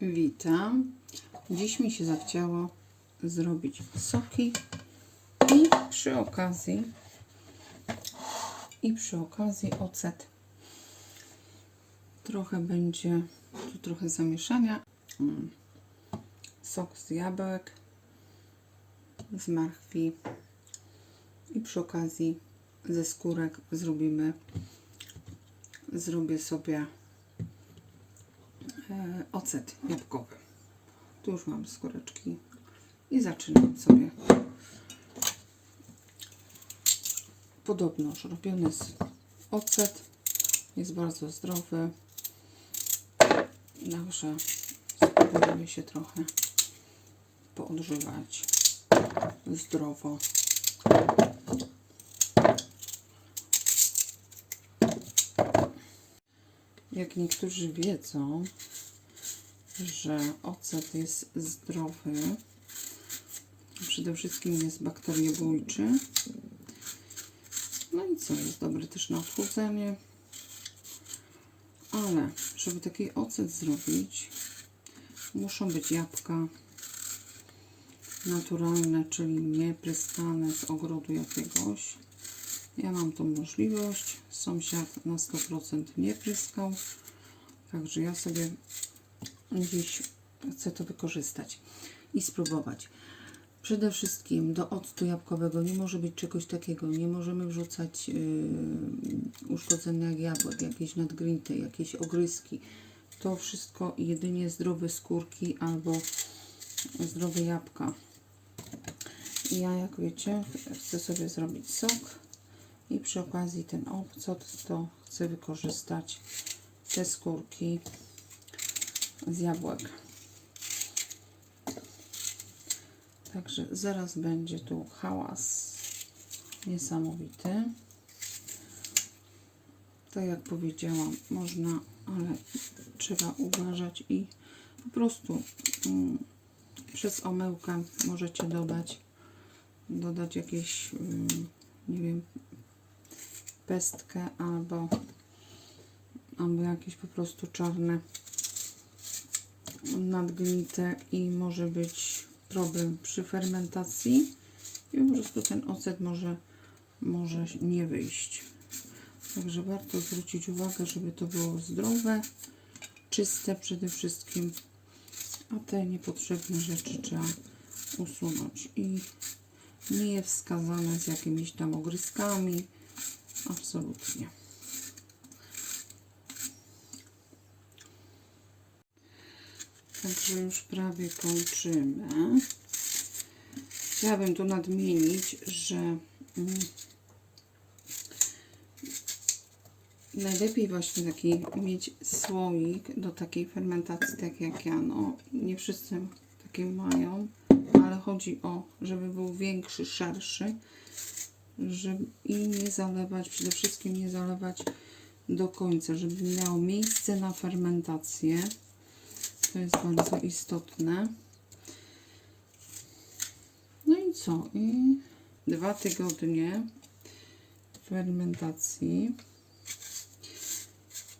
Witam. Dziś mi się zachciało zrobić soki i przy okazji i przy okazji ocet. Trochę będzie tu trochę zamieszania. Mm. Sok z jabłek, z marchwi i przy okazji ze skórek zrobimy zrobię sobie ocet jabłkowy. Tu już mam skóreczki i zaczynam sobie. Podobnoż robiony jest ocet. Jest bardzo zdrowy. Także spróbujemy się trochę poodżywać zdrowo. Jak niektórzy wiedzą, że ocet jest zdrowy, przede wszystkim jest bakteriobójczy. No i co, jest dobry też na odchudzenie. Ale żeby taki ocet zrobić, muszą być jabłka naturalne, czyli nie z ogrodu jakiegoś. Ja mam tą możliwość. Sąsiad na 100% nie pryskał. Także ja sobie dziś chcę to wykorzystać i spróbować. Przede wszystkim do octu jabłkowego nie może być czegoś takiego. Nie możemy wrzucać yy, uszkodzonych jabłek, jakieś nadgryte, jakieś ogryski. To wszystko jedynie zdrowe skórki albo zdrowe jabłka. Ja, jak wiecie, chcę sobie zrobić sok i przy okazji ten obcot to chcę wykorzystać te skórki z jabłek. Także zaraz będzie tu hałas niesamowity. Tak jak powiedziałam, można, ale trzeba uważać i po prostu mm, przez omyłkę możecie dodać dodać jakieś mm, nie wiem pestkę albo albo jakieś po prostu czarne nadgnite i może być problem przy fermentacji i po prostu ten ocet może może nie wyjść. Także warto zwrócić uwagę, żeby to było zdrowe, czyste przede wszystkim, a te niepotrzebne rzeczy trzeba usunąć i nie jest wskazane z jakimiś tam ogryskami, absolutnie. Także już prawie kończymy. Chciałabym tu nadmienić, że mm, najlepiej właśnie taki mieć słoik do takiej fermentacji, tak jak ja. No, nie wszyscy takie mają, ale chodzi o, żeby był większy, szerszy żeby, i nie zalewać, przede wszystkim nie zalewać do końca, żeby miało miejsce na fermentację. To jest bardzo istotne. No i co? I dwa tygodnie fermentacji.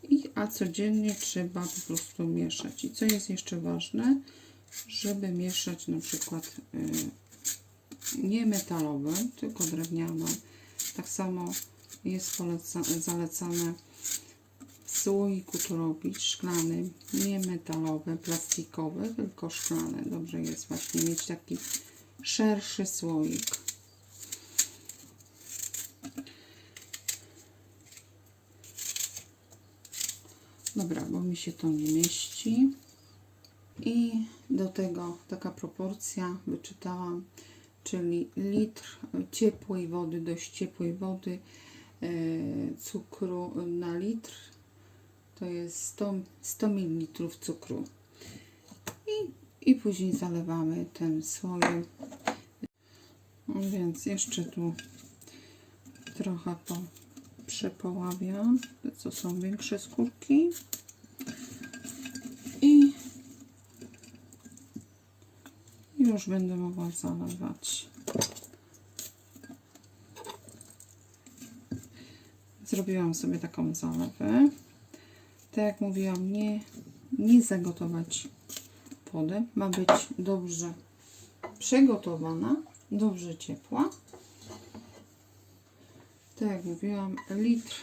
I, a codziennie trzeba po prostu mieszać. I co jest jeszcze ważne, żeby mieszać na przykład y, nie metalowym, tylko drewnianą. Tak samo jest zalecane w słoiku to robić, szklanym, nie metalowe, plastikowe, tylko szklane. Dobrze jest właśnie mieć taki szerszy słoik. Dobra, bo mi się to nie mieści. I do tego taka proporcja wyczytałam, czyli litr ciepłej wody, dość ciepłej wody, e, cukru na litr to jest 100, 100 ml cukru. I, I później zalewamy ten słojem. No Więc jeszcze tu trochę to przepoławiam, co są większe skórki. I już będę mogła zalewać. Zrobiłam sobie taką zalewę. Tak jak mówiłam, nie, nie zagotować wodę. Ma być dobrze przygotowana, dobrze ciepła. Tak jak mówiłam, litr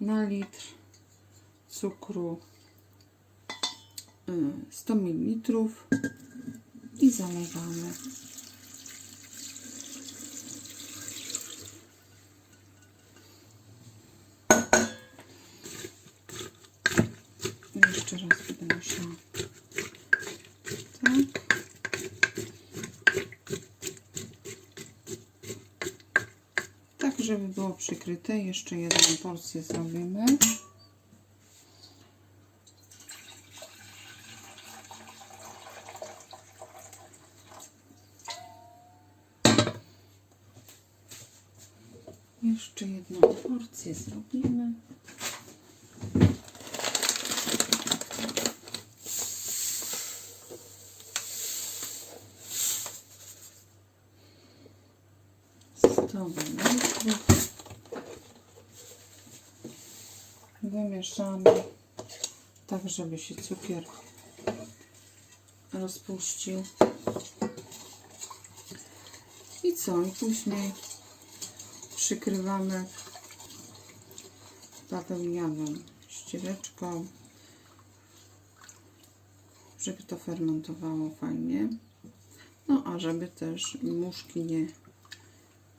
na litr cukru y, 100 ml i zalewamy. Jeszcze raz będę musiała. Tak. Tak, żeby było przykryte. Jeszcze jedną porcję zrobimy. Jeszcze jedną porcję zrobimy. Wymieszamy tak, żeby się cukier rozpuścił. I co? I później przykrywamy bawełnianą ściereczką, żeby to fermentowało fajnie. No a żeby też muszki nie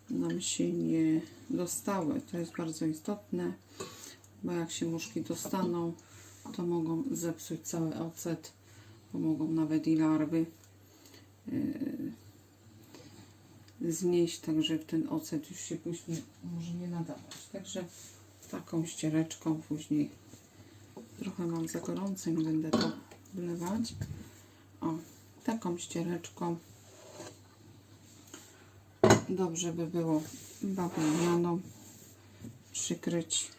nam się nie dostały. To jest bardzo istotne, bo jak się muszki dostaną, to mogą zepsuć cały ocet, bo mogą nawet i larwy yy, znieść, także ten ocet już się później może nie nadawać. Także taką ściereczką później. Trochę mam za gorąco i będę to wlewać. O, taką ściereczką. Dobrze by było bawełnianą przykryć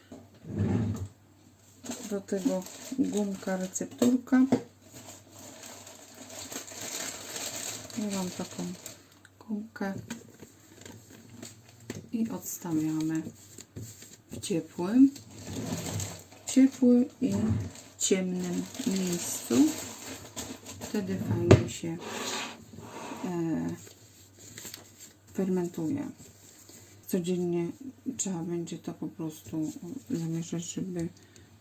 do tego gumka recepturka. Mam taką gumkę i odstawiamy w ciepłym ciepłym i ciemnym miejscu wtedy fajnie się e, fermentuje. Codziennie trzeba będzie to po prostu zamieszać, żeby,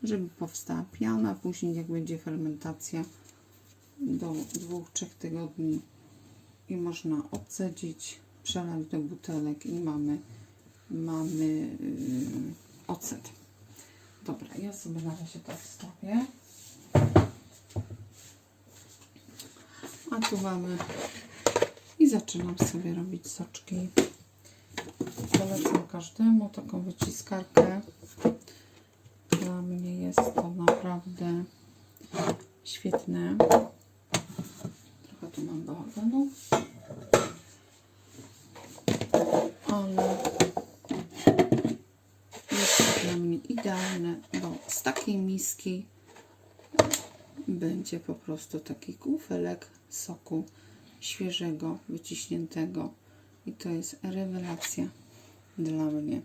żeby powstała piana. Później jak będzie fermentacja do 2-3 tygodni i można odcedzić, przelać do butelek i mamy, mamy yy, ocet. Dobra, ja sobie na razie to wstawię. A tu mamy i zaczynam sobie robić soczki. Polecam każdemu taką wyciskarkę. Dla mnie jest to naprawdę świetne. Trochę tu mam bałaganu. Ale mnie idealne, bo z takiej miski będzie po prostu taki kufelek soku świeżego, wyciśniętego i to jest rewelacja dla mnie.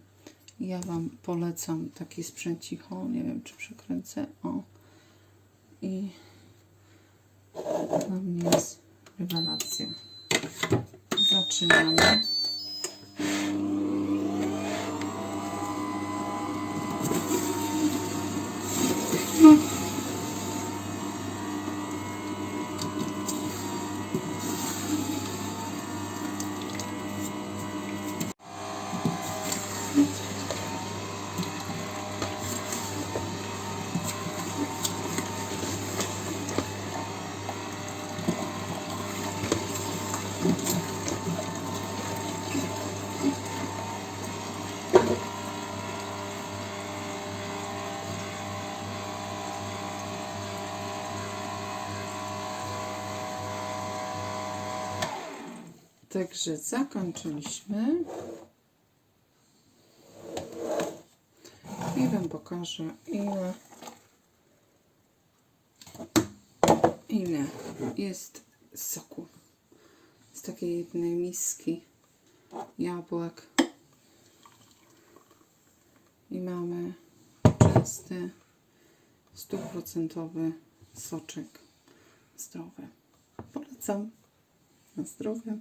Ja Wam polecam taki sprzęcicho, nie wiem czy przekręcę, o i dla mnie jest rewelacja. Zaczynamy. Także zakończyliśmy. I Wam pokażę ile ile jest soku z takiej jednej miski jabłek i mamy czysty stuprocentowy soczek zdrowe. Polecam. Na zdrowie.